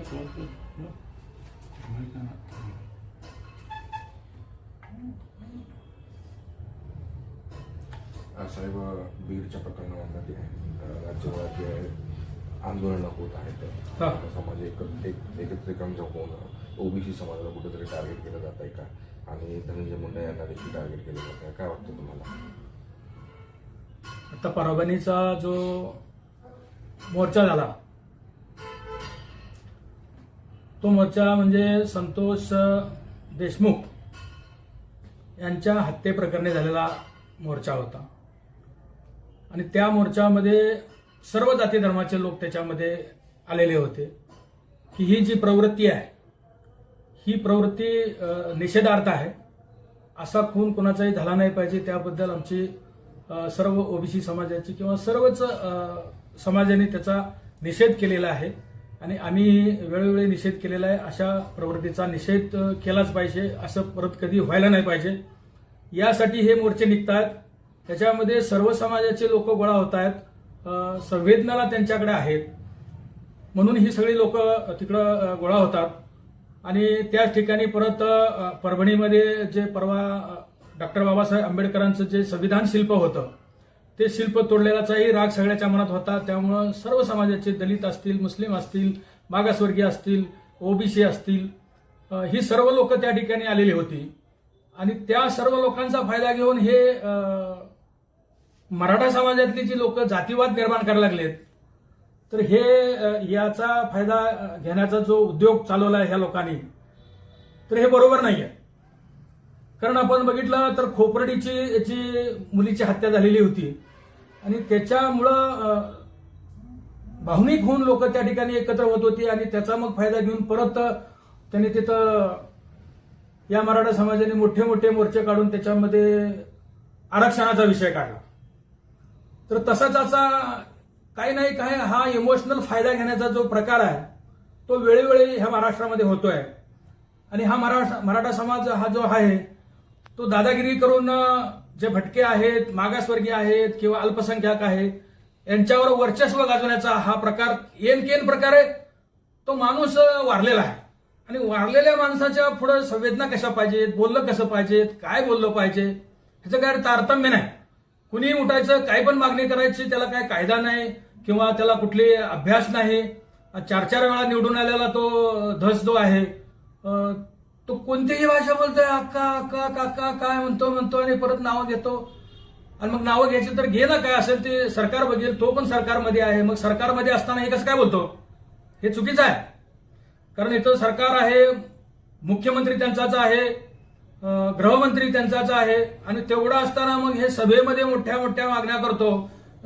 चल. हो. माहिती आहे ना. अं, साहेब बीडच्या प्रकरणामध्ये राज्यभरात आंदोलनं होत आहेत समाज एक एक- एकत्रिकरण होऊन ओबीसी समाजाला कुठेतरी टार्गेट केलं जात आहे का आणि धनंजय मुंडे यांना देखील टार्गेट केलं जात आहे काय वाटतं तुम्हाला आता परभणीचा जो मोर्चा झाला तो मोर्चा म्हणजे संतोष देशमुख यांच्या हत्येप्रकरणी झालेला मोर्चा होता. आणि त्या मोर्चामध्ये सर्व जाती धर्माचे लोक त्याच्यामध्ये आलेले होते. की ही जी प्रवृत्ती आहे ही प्रवृत्ती निषेधार्थ आहे. असा खून कोणाचाही झाला नाही पाहिजे त्याबद्दल आमची सर्व ओबीसी समाजाची किंवा सर्वच समाजाने त्याचा निषेध केलेला आहे. आणि आम्ही वेळोवेळी निषेध केलेला आहे. अशा प्रवृत्तीचा निषेध केलाच पाहिजे. असं परत कधी व्हायला नाही पाहिजे. यासाठी हे मोर्चे निघतात त्याच्यामध्ये सर्व समाजाचे लोक गोळा होत आहेत संवेदनाला त्यांच्याकडे आहेत. म्हणून ही सगळी लोक तिकडं गोळा होतात. आणि त्याच ठिकाणी परत परभणीमध्ये जे परवा डॉक्टर बाबासाहेब आंबेडकरांचं जे संविधान शिल्प होतं ते शिल्प तोडलेल्याचाही राग सगळ्याच्या मनात होता. त्यामुळं सर्व समाजाचे दलित असतील मुस्लिम असतील मागासवर्गीय असतील ओबीसी असतील ही सर्व लोक त्या ठिकाणी आलेली होती. आणि त्या सर्व लोकांचा फायदा घेऊन हे मराठा समाजातली जी लोक जातीवाद निर्माण करायला लागलेत तर हे याचा फायदा घेण्याचा जो उद्योग चालवला आहे ह्या लोकांनी तर हे बरोबर नाही आहे कारण आपण बघितलं तर खोपरडीची जी मुलीची हत्या झालेली होती. आणि त्याच्यामुळं भावनिक होऊन लोक त्या ठिकाणी एकत्र होत होती आणि त्याचा मग फायदा घेऊन परत त्यांनी तिथं या मराठा समाजाने मोठे मोठे मोर्चे काढून त्याच्यामध्ये आरक्षणाचा विषय काढला. तर तसाच असा काही नाही काय हा इमोशनल फायदा घेण्याचा जो प्रकार आहे तो वेळोवेळी ह्या महाराष्ट्रामध्ये होतोय. आणि हा मराठा मराठा समाज हा जो आहे तो दादागिरी करून जे भटके आहेत मागासवर्गीय आहेत किंवा अल्पसंख्याक आहेत यांच्यावर वर्चस्व गाजवण्याचा हा प्रकार येन केन प्रकारे तो माणूस वारलेला आहे. आणि वारलेल्या माणसाच्या पुढं संवेदना कशा पाहिजेत बोललं कसं पाहिजेत काय बोललं पाहिजे ह्याचं काय तारतम्य नाही. कुणी उठायचं काय पण मागणी करायची त्याला काय कायदा नाही किंवा त्याला कुठली अभ्यास नाही. चार चार वेळा निवडून आलेला तो धस जो आहे तो कोणतीही भाषा बोलतोय अक्का अक्का काका काय म्हणतो म्हणतो आणि परत नावं घेतो. आणि मग नावं घ्यायची तर घे ना काय असेल ते सरकार बघेल तो पण सरकारमध्ये आहे. मग सरकारमध्ये असताना हे कसं काय बोलतो? हे चुकीचं आहे. कारण इथं सरकार आहे मुख्यमंत्री त्यांचाच आहे गृहमंत्री त्यांचाच आहे. आणि तेवढं असताना मग हे सभेमध्ये मोठ्या मोठ्या मागण्या करतो.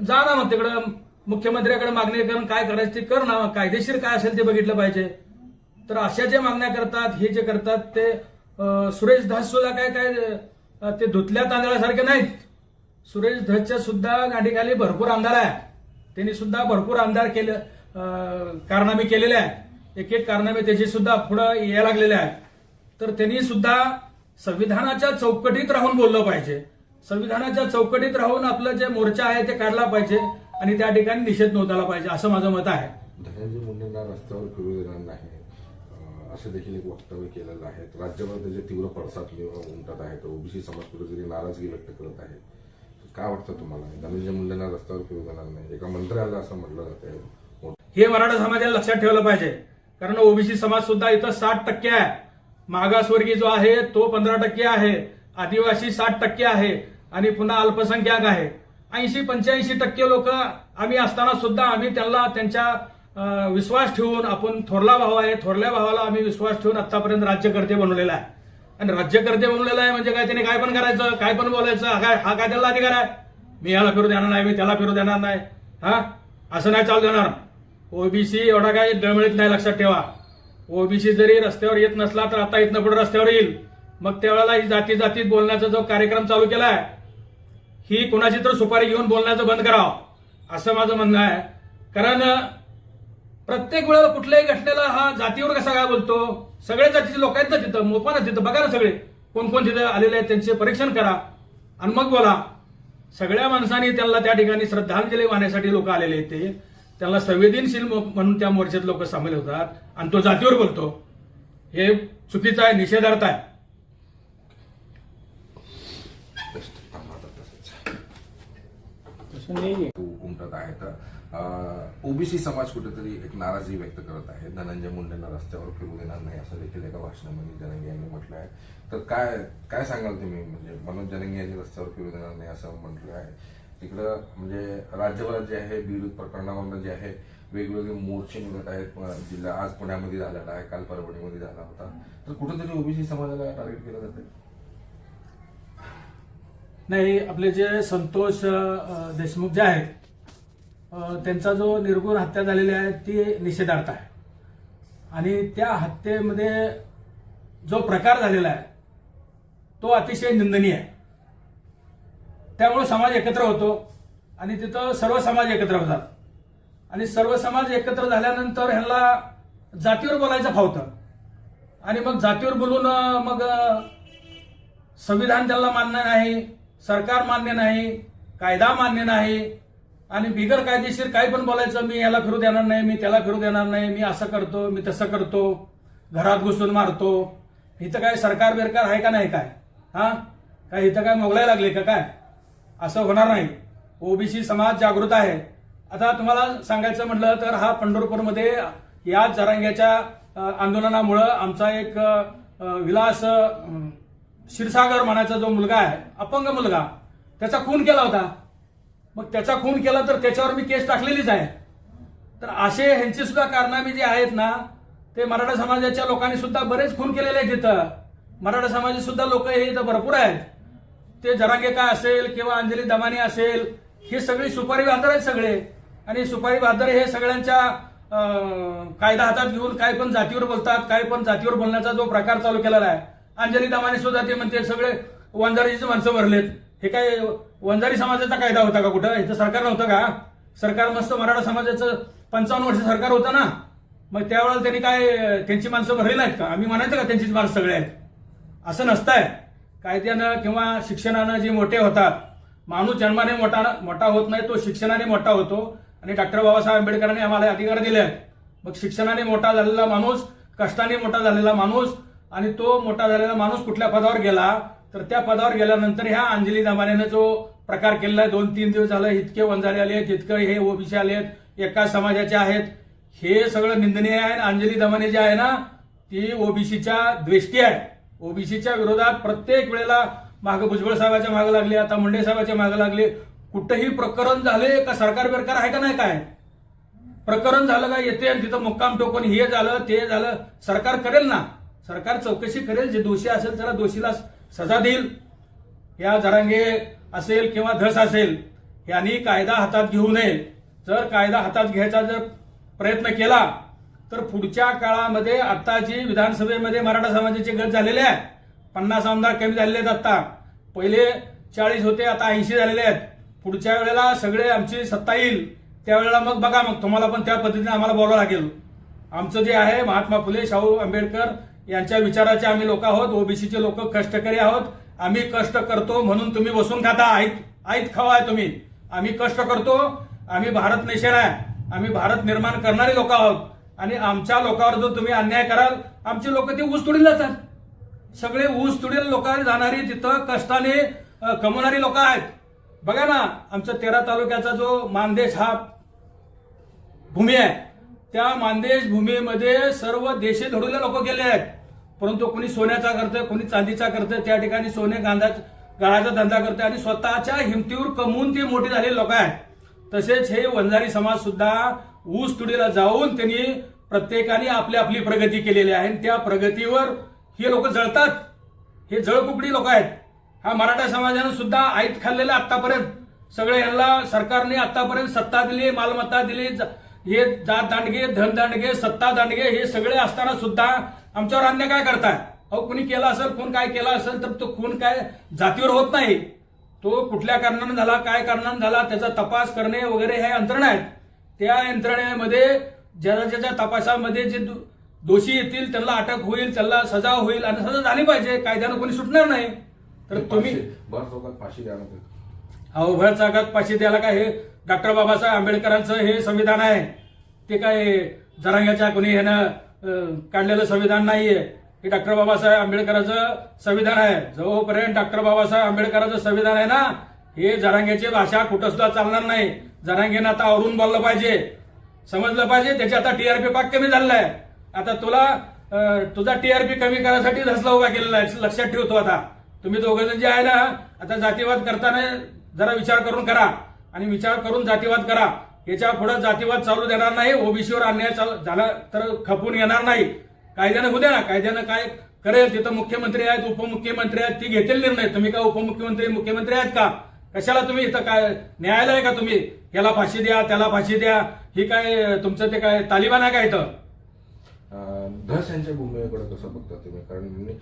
जा ना मग तिकडं मुख्यमंत्र्याकडे मागणी करून काय करायचं ते कर ना. कायदेशीर काय असेल ते बघितलं पाहिजे. तर अशा ज्या मागण्या करतात हे जे करतात ते सुरेश धस सुद्धा काय काय ते धुतल्या तांदळासारखे नाहीत. सुरेश धसच्या सुद्धा गाडीखाली भरपूर आमदार आहे. त्यांनी सुद्धा भरपूर आमदार केले कारनामे केलेले आहेत. एक एक कारनामे त्याचे सुद्धा पुढे यायला लागलेले आहेत. तर त्यांनी सुद्धा संविधानाच्या चौकटीत राहून बोललं पाहिजे. संविधानाच्या चौकटीत राहून आपलं जे मोर्चा आहे ते काढला पाहिजे आणि त्या ठिकाणी निषेध नोंदवला पाहिजे असं माझं मत आहे. धनंजय मुंडेंना रस्त्यावर फिरू देणार नाही. असं देखील एक वक्तव्य केलेलं आहे. राज्यभर त्याचे तीव्र पडसाद उमटत आहेत. ओबीसी समाज कुठेतरी नाराजगी व्यक्त करत आहे काय वाटतं तुम्हाला? धनंजय मुंडेंना रस्त्यावर फिरू देणार नाही. एका मंत्र्याला असं म्हटलं जातं. हे मराठा समाजाला लक्षात ठेवलं पाहिजे. कारण ओबीसी समाज सुद्धा इथं साठ टक्के आहे. मागासवर्गीय जो आहे तो पंधरा टक्के आहे. आदिवासी साठ टक्के आहे. आणि पुन्हा अल्पसंख्याक आहे. ऐंशी पंच्याऐंशी टक्के लोक आम्ही असताना सुद्धा आम्ही त्यांना त्यांच्या विश्वास ठेवून आपण थोरला भाव आहे थोरल्या भावाला आम्ही विश्वास ठेवून आतापर्यंत राज्यकर्ते बनवलेला आहे. आणि राज्यकर्ते बनवलेला आहे म्हणजे काय त्याने काय पण करायचं काय पण बोलायचं हा काय हा काय त्याला अधिकार आहे? मी याला फिरू देणार नाही मी त्याला फिरू देणार नाही. हा? असं नाही चालू देणार. ओबीसी एवढा काय डळमळीत नाही लक्षात ठेवा. ओबीसी जरी रस्त्यावर येत नसला तर आता इथनं पुढे रस्त्यावर येईल. मग त्यावेळेला ही जाती जातीत बोलण्याचा जो कार्यक्रम चालू केलाय ही कोणाची तर सुपारी घेऊन बोलण्याचं बंद करावं. असं माझं म्हणणं आहे. कारण प्रत्येक वेळेला कुठल्याही घटनेला हा जातीवर कसा काय बोलतो? सगळ्या जातीचे लोक आहेत ना तिथं मोपा ना तिथं. बघा ना सगळे. कोण कोण तिथं आलेले आहेत त्यांचे परीक्षण करा. आणि मग बोला. सगळ्या माणसांनी त्यांना त्या ठिकाणी श्रद्धांजली वाहण्यासाठी लोक आलेले आहेत ते. त्याला संवेदनशील म्हणून त्या मोर्चात लोक सामील होतात. आणि तो जातीवर बोलतो. हे चुकीचं आहे निषेधार्थ आहे. बेस्ट ओबीसी समाज कुठेतरी एक नाराजी व्यक्त करत आहे. धनंजय मुंडेंना रस्त्यावर फिरू देणार नाही असं देखील एका भाषणामध्ये जनंगे यांनी म्हटलं आहे. तर काय काय सांगाल तुम्ही? म्हणजे मनोज जनंगे यांनी रस्त्यावर फिरू देणार नाही असं म्हटलं आहे. तिकडं म्हणजे राज्यभरात जे आहे विरोध प्रकरणावरनं जे आहे वेगवेगळे मोर्चे निघत आहेत. जिल्हा आज पुण्यामध्ये झालेला आहे काल परभणीमध्ये झाला होता. तर कुठेतरी ओबीसी समाजाला टार्गेट केलं जाते नाही आपले जे संतोष देशमुख जे आहेत त्यांचा जो निर्गुण हत्या झालेली आहे ती निषेधार्थ आहे. आणि त्या हत्येमध्ये जो प्रकार झालेला आहे तो अतिशय निंदनीय आहे. त्यामुळे समाज एकत्र होतो आणि तिथं सर्व समाज एकत्र होतात. आणि सर्व समाज एकत्र झाल्यानंतर ह्यांना जातीवर बोलायचं फावतं. आणि मग जातीवर बोलून मग संविधान त्याला मान्य नाही सरकार मान्य नाही कायदा मान्य नाही आणि बिगर कायदेशीर काही पण बोलायचं मी याला फिरू देणार नाही मी त्याला फिरू देणार नाही मी असं करतो मी तसं करतो घरात घुसून मारतो. इथं काय सरकार बिरकार आहे का नाही काय? हा? काय इथं काय मोगलाय लागले का काय? असं होणार नाही. ओबीसी समाज जागृत आहे. आता तुम्हाला सांगायचं म्हटलं तर हा पंढरपूरमध्ये या जरांग्याच्या आंदोलनामुळं आमचा एक विलास क्षीरसागर म्हणायचा जो मुलगा आहे अपंग मुलगा त्याचा खून केला होता. मग त्याचा खून केला तर त्याच्यावर मी केस टाकलेलीच आहे. तर असे ह्यांचे सुद्धा कारनामे जे आहेत ना ते मराठा समाजाच्या लोकांनी सुद्धा बरेच खून केलेले आहेत तिथं मराठा समाजात सुद्धा लोक हे इथं भरपूर आहेत. ते जरांगे काय असेल किंवा अंजली दमानी असेल हे सगळी सुपारी बहादर आहेत सगळे. आणि सुपारी बहादर हे सगळ्यांच्या कायदा हातात घेऊन काय पण जातीवर बोलतात काय पण जातीवर बोलण्याचा जो प्रकार चालू केलेला आहे. अंजली दमानी सुद्धा ते म्हणते सगळे वंजारीची माणसं भरलेत. हे काय वंजारी समाजाचा कायदा होता का कुठं? इथं सरकार नव्हतं का? सरकार मस्त मराठा समाजाचं पंचावन्न वर्ष सरकार होतं ना? मग त्यावेळेला त्यांनी काय त्यांची माणसं भरली नाहीत का? आम्ही म्हणायचं का त्यांचीच माणसं सगळे आहेत? असं नसतंय. कायद्यानं किंवा शिक्षणानं जे मोठे होतात माणूस जन्माने मोठा मोठा होत नाही तो शिक्षणाने मोठा होतो. आणि डॉक्टर बाबासाहेब आंबेडकरांनी आम्हाला अधिकार दिले आहेत मग शिक्षणाने मोठा झालेला माणूस कष्टाने मोठा झालेला माणूस आणि तो मोठा झालेला माणूस कुठल्या पदावर गेला? तर त्या पदावर गेल्यानंतर ह्या अंजली दमानेनं जो प्रकार केलेला आहे दोन तीन दिवस झालं इतके वंजारे आले आहेत इतकं हे ओबीसी आले आहेत एका समाजाचे आहेत. हे सगळं निंदनीय आहे आणि अंजली दमाने जे आहे ना ती ओबीसीच्या द्वेष्टी आहे. ओबीसीच्या विरोधात प्रत्येक वेळेला मागं भुजबळ साहेबाच्या मागे लागले आता मुंडे साहेबाच्या मागे लागले. कुठंही प्रकरण झाले का सरकार बिरकार आहे का नाही काय? प्रकरण झालं का येते आणि तिथं मुक्काम टोकून हे झालं ते झालं. सरकार करेल ना. सरकार चौकशी करेल जे दोषी असेल त्याला दोषीला सजा देईल. या जरांगे असेल किंवा धस असेल यांनी कायदा हातात घेऊ नये. जर कायदा हातात घ्यायचा जर प्रयत्न केला तर पुढच्या काळामध्ये आत्ताची विधानसभेमध्ये मराठा समाजाचे गट झालेले आहे पन्नास आमदार कमी झालेले आहेत आत्ता पहिले चाळीस होते आता ऐंशी झालेले आहेत. पुढच्या वेळेला सगळे आमची सत्ता येईल. त्यावेळेला मग बघा मग तुम्हाला पण त्या पद्धतीने आम्हाला बोलावं लागेल. आमचं जे आहे महात्मा फुले शाहू आंबेडकर यांच्या विचाराचे आम्ही लोक आहोत ओबीसीचे लोक कष्टकरी आहोत. आम्ही कष्ट करतो म्हणून तुम्ही बसून खाता. आईत आईत खवाय आहे तुम्ही. आम्ही कष्ट करतो आम्ही भारत नेशन आहे. आम्ही भारत निर्माण करणारे लोक आहोत. आणि आमच्या लोकांवर जर तुम्ही अन्याय कराल आमचे लोक ते ऊस तुडील जातात. सगळे ऊस तुडील लोकांनी जाणारी तिथं कष्टाने कमवणारी लोक आहेत. बघा ना आमचा तेरा तालुक्याचा जो मानदेश हा भूमी आहे. त्या मानदेश भूमीमध्ये सर्व देशे धडूले लोक गेले आहेत. परंतु कोणी सोन्याचा करतं कोणी चांदीचा करतं त्या ठिकाणी सोने गांधा गाळाचा धंदा करतंय आणि स्वतःच्या हिमतीवर कमवून ते मोठे झालेले लोक आहेत. तसेच हे वंजारी समाज सुद्धा ऊस तुडीला जाऊन त्यांनी प्रत्येकाने आपली आपली प्रगती केलेली आहे आणि त्या प्रगतीवर हे लोक जळतात. हे जळकुकडी लोक आहेत. हा मराठा समाजानं सुद्धा आईत खाल्लेलं आतापर्यंत सगळे यांना सरकारने आतापर्यंत सत्ता दिली मालमत्ता दिली ज- हे जात दांडगे धन दांडगे सत्ता दांडगे हे सगळे असताना सुद्धा आमच्यावर अन्याय काय करताय? अहो कुणी केला असेल कोण काय केला असेल तर तो खून काय जातीवर होत नाही. तो कुठल्या कारणानं झाला काय कारणानं झाला त्याचा तपास करणे वगैरे हे यंत्रणा आहेत. त्या यंत्रणेमध्ये ज्याच्या ज्याच्या तपासामध्ये जे दोषी येतील त्यांना अटक होईल त्यांना सजा होईल आणि सजा झाली पाहिजे कायद्यानं कोणी सुटणार नाही. तर तुम्ही भर चौकात फाशी द्यायला अहो भर चाकात पाचशे द्यायला काय हे डॉक्टर बाबासाहेब आंबेडकरांचं हे संविधान आहे. ते काय जरांग्याच्या कोणी ह्यानं काढलेलं संविधान नाहीये. हे डॉक्टर बाबासाहेब आंबेडकरांचं संविधान आहे. जोपर्यंत डॉक्टर बाबासाहेब आंबेडकरांचं संविधान आहे ना हे जरांग्याची भाषा कुठं सुद्धा चालणार नाही. जरांगेनं आता आवरून बोललं पाहिजे. समजलं पाहिजे त्याची आता टीआरपी पाक कमी झालेला आहे. आता तुला तुझा टीआरपी कमी करण्यासाठी धसला उभा केलेला आहे. लक्षात ठेवतो आता. तुम्ही दोघं जण जे आहे ना आता जातीवाद करताना जरा विचार करून करा. आणि विचार करून जातीवाद करा. याच्यापुढे जातीवाद चालू देणार नाही ओबीसीवर अन्याय चालू झाला तर खपून येणार नाही. कायद्यानं होऊ द्या ना कायद्यानं काय करेल तिथं मुख्यमंत्री आहेत उपमुख्यमंत्री आहेत ती घेतील निर्णय. तुम्ही काय उपमुख्यमंत्री मुख्यमंत्री आहेत का? कशाला तुम्ही इथं काय न्यायालय आहे का तुम्ही? याला फाशी द्या त्याला फाशी द्या. ही काय तुमचं ते काय तालिबान आहे का इथं? धस यांच्या भूमिकेकडे कसं बघता तुम्ही? कारण म्हणजे,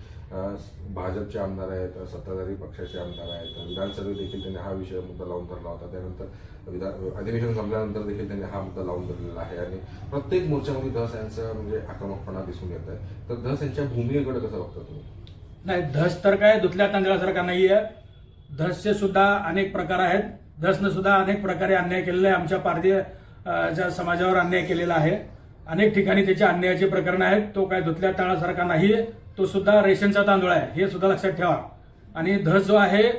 भाजपचे आमदार आहेत सत्ताधारी पक्षाचे आमदार आहेत विधानसभेत देखील त्यांनी हा विषय मुद्दा लावून धरला होता. त्यानंतर विधान अधिवेशन संपल्यानंतर देखील त्यांनी हा मुद्दा लावून धरलेला आहे. आणि प्रत्येक मोर्चामध्ये धस यांचं म्हणजे आक्रमकपणा दिसून येत आहे. तर धस यांच्या भूमिकेकडे कसं बघता तुम्ही? नाही धस तर काय धुतल्या तांदळासारखा नाहीये. धसचे सुद्धा अनेक प्रकार आहेत. धसनं सुद्धा अनेक प्रकारे अन्याय केलेला आहे. आमच्या पारधी समाजावर अन्याय केलेला आहे. अनेक ठिकाणी त्याचे अन्यायाचे प्रकरण आहेत. तो काय धुतल्या तांदळासारखा नाही तो सुद्धा रेशनचा तांदूळ आहे. हे सुद्धा लक्षात ठेवा. आणि धस जो आहे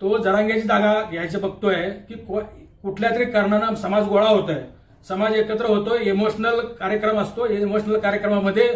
तो जरांग्याची जागा घ्यायचं बघतोय की को- कुठल्या तरी कारणानं समाज गोळा होतोय. समाज एकत्र होतोय. इमोशनल कार्यक्रम असतो. इमोशनल कार्यक्रमामध्ये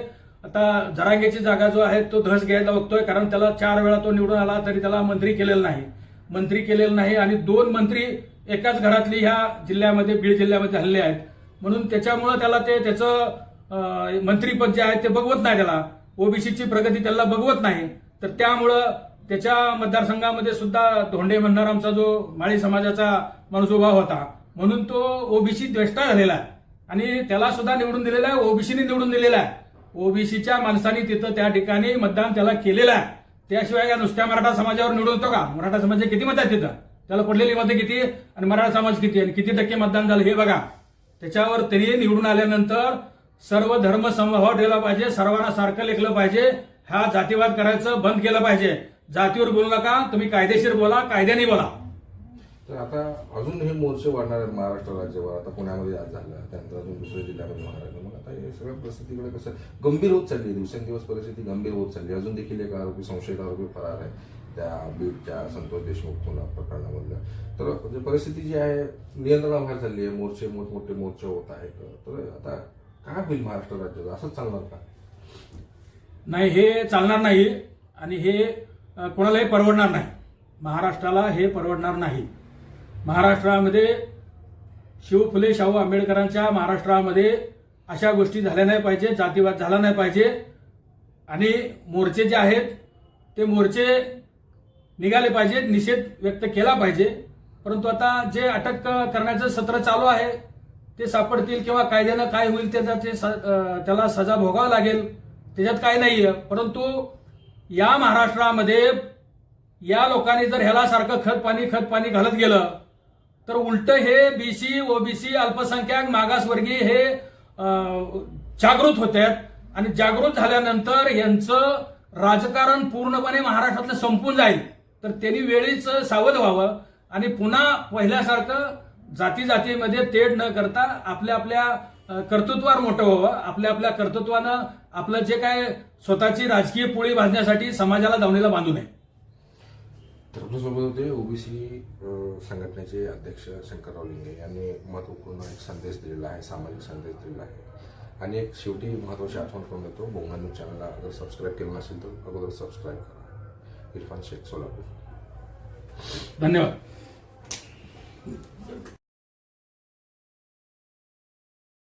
आता जरांगेची जागा जो आहे तो धस घ्यायला बघतोय. कारण त्याला चार वेळा तो निवडून आला तरी त्याला मंत्री केलेलं नाही. मंत्री केलेलं नाही आणि दोन मंत्री एकाच घरातली ह्या जिल्ह्यामध्ये बीड जिल्ह्यामध्ये हल्ले आहेत. म्हणून त्याच्यामुळं त्याला ते त्याचं मंत्रीपद जे आहे ते बघवत नाही त्याला. ओबीसीची प्रगती त्याला बघवत नाही. तर त्यामुळं त्याच्या मतदारसंघामध्ये सुद्धा धोंडे म्हणणार आमचा जो माळी समाजाचा माणूस उभा होता म्हणून तो ओबीसी द्वेष्टा झालेला आहे. आणि त्याला सुद्धा निवडून दिलेला आहे ओबीसीने निवडून दिलेला आहे. ओबीसीच्या माणसांनी तिथं त्या ठिकाणी मतदान त्याला केलेलं आहे. त्याशिवाय या नुसत्या मराठा समाजावर निवडून येतो का? मराठा समाजाचे किती मत आहेत तिथं? त्याला पडलेली मतं किती? आणि मराठा समाज किती? आणि किती टक्के मतदान झालं हे बघा. त्याच्यावर तरी निवडून आल्यानंतर सर्व धर्म समभाव ठेवला पाहिजे सर्वांना सारखं लेखलं पाहिजे हा जातीवाद करायचं बंद केलं पाहिजे. जातीवर बोलू नका तुम्ही कायदेशीर बोला कायद्याने बोला. तर आता अजून हे मोर्चे वाढणार आहेत महाराष्ट्र राज्यावर आता पुण्यामध्ये आज झालं त्यानंतर अजून दुसऱ्या जिल्ह्यामध्ये होणार आहे. मग आता हे सगळ्या परिस्थितीकडे कसं गंभीर होत चालली आहे. दिवसेंदिवस परिस्थिती गंभीर होत चालली आहे. अजून देखील एक आरोपी संशयित आरोपी फरार आहे. त्या बीडच्या संतोष देशमुख खुना प्रकरणामधल्या. तर म्हणजे परिस्थिती जी आहे नियंत्रणाबाहेर झाली आहे. मोर्चे मोठमोठे मोर्चे होत आहेत. तर आता काय होईल महाराष्ट्र राज्याचं असंच चालणार का? नाही हे चालणार नाही आणि हे कोणालाही परवडणार नाही. महाराष्ट्राला हे परवडणार नाही. महाराष्ट्रामध्ये शिव फुले शाहू आंबेडकरांच्या महाराष्ट्रामध्ये अशा गोष्टी झाल्या नाही पाहिजे जातीवाद झाला नाही पाहिजे. आणि मोर्चे जे आहेत ते मोर्चे निघाले पाहिजे निषेध व्यक्त केला पाहिजे. परंतु आता जे अटक करण्याचं सत्र चालू आहे ते सापडतील किंवा कायद्यानं काय होईल त्याचा ते स- त्याला सजा भोगावं लागेल. त्याच्यात काय नाहीये. परंतु या महाराष्ट्रामध्ये या लोकांनी जर ह्याला सारखं खत पाणी खत पाणी घालत गेलं तर उलट हे बीसी ओबीसी अल्पसंख्याक मागासवर्गीय हे जागृत होत आहेत आणि जागृत झाल्यानंतर यांचं राजकारण पूर्णपणे महाराष्ट्रातलं संपून जाईल. तर त्यांनी वेळीच सावध व्हावं आणि पुन्हा पहिल्यासारखं जाती जातीमध्ये तेढ न करता आपल्या आपल्या कर्तृत्वावर मोठं व्हावं. आपल्या आपल्या कर्तृत्वानं आपलं जे काय स्वतःची राजकीय पोळी भाजण्यासाठी समाजाला दावणीला बांधू नये. तर आपल्यासोबत होते ओबीसी संघटनेचे अध्यक्ष शंकरराव लिंगे यांनी महत्त्वपूर्ण एक संदेश दिलेला आहे सामाजिक संदेश दिलेला आहे. आणि एक शेवटी महत्वाची आठवण करून देतो बोंगा न्यूज चॅनलला जर सबस्क्राईब केलं नसेल तर अगोदर सबस्क्राईब करा. इरफान शेख सोलापूर. धन्यवाद.